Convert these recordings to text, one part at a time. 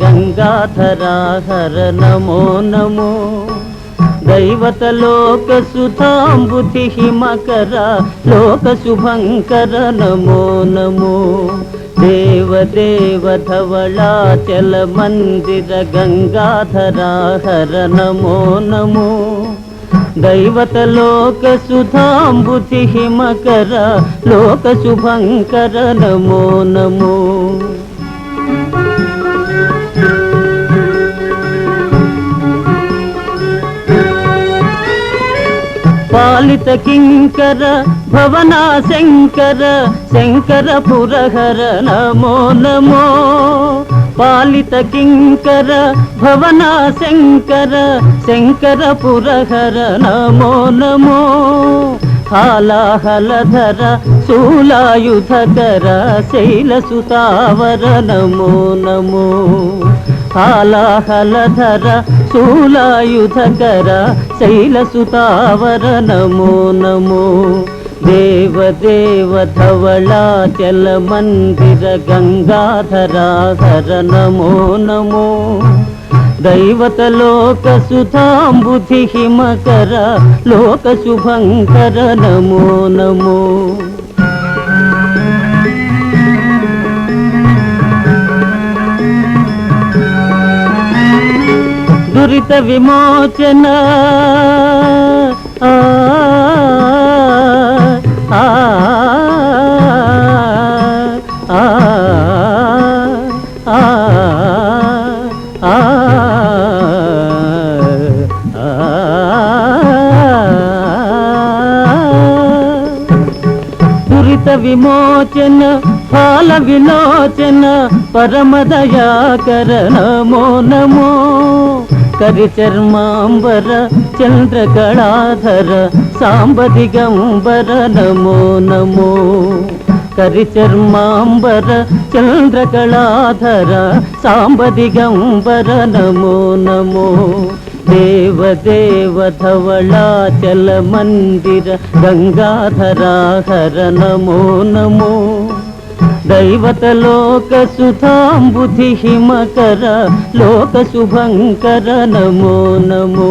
गङ्गाधराहर नमो नमो दैवतलोकसुताम्बुधिः मकर लोकशुभङ्कर नमो नमो देवदेवधवलाचलमन्दिर गङ्गाधराहर नमो नमो दैवतलोकसुधाम्बुधिहिमकर लोकशुभङ्कर नमो नमो పాలిత కింకర భవనా శంకర శంకర పురహర నమో నమో పాలిత కింకర భవన శంకర శంకర పురహర నమో నమో. హాలాహలధర శూలాయుధకర శైలసుతావర నమో నమో. హాలాహలధర శూలాయుధకర శైలసుతావర నమో నమో. దేవదేవ ధవళాచల మందిర గంగాధరా హర నమో నమో. దైవత లోక సుధాంబుధి హిమకర లోక శుభంకర నమో నమో. దురిత విమోచన ఆ, దురిత విమోచన ఫాల విలోచన పరమదయాకర నమో నమో. కరిచర్మాంబర చంద్రకళాధర సాంబదిగంబర నమో నమో. ಕರಿಚರ್ಮಾಂಬರ ಚಂದ್ರಕಳಾಧರ ಸಾಂಬದಿಗಂಬರ ನಮೋ ನಮೋ ದೇವದೇವಧವಳಾಚಲ ಮಂದಿರ ಗಂಗಾಧರಾ ಹರ ನಮೋ ನಮೋ दैवतलोकसुधाम्बुधिहिमकर लोकशुभङ्कर नमो नमो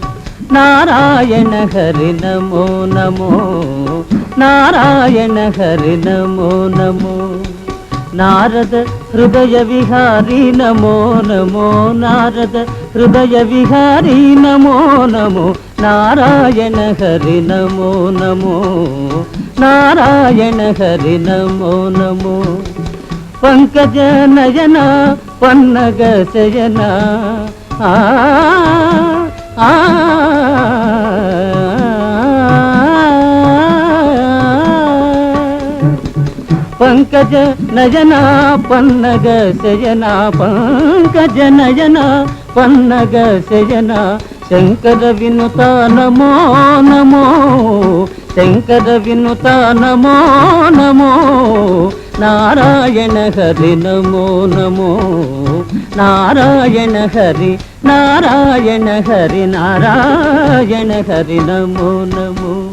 നാരായണ ഹരി നമോ നമോ നാരായണ ഹരി നമോ നമോ നാരദ ഹൃദയ വിഹാരി നമോ നമോ നാരദ ഹൃദയ വിഹാരി നമോ നമോ നാരായണ ഹരി നമോ നമോ നാരായണ ഹരി നമോ. നമോ പങ്കജ നയന പന്നഗ ശയന ആ ആ. పంకజ నయన పన్నగ శయన పంకజ నయన పన్నగ శయన శంకర వినుత నమో నమో శంకర వినుత నమో నమో నారాయణ హరి నమో నమో. నారాయణ హరి నారాయణ హరి నారాయణ హరి నమో నమో.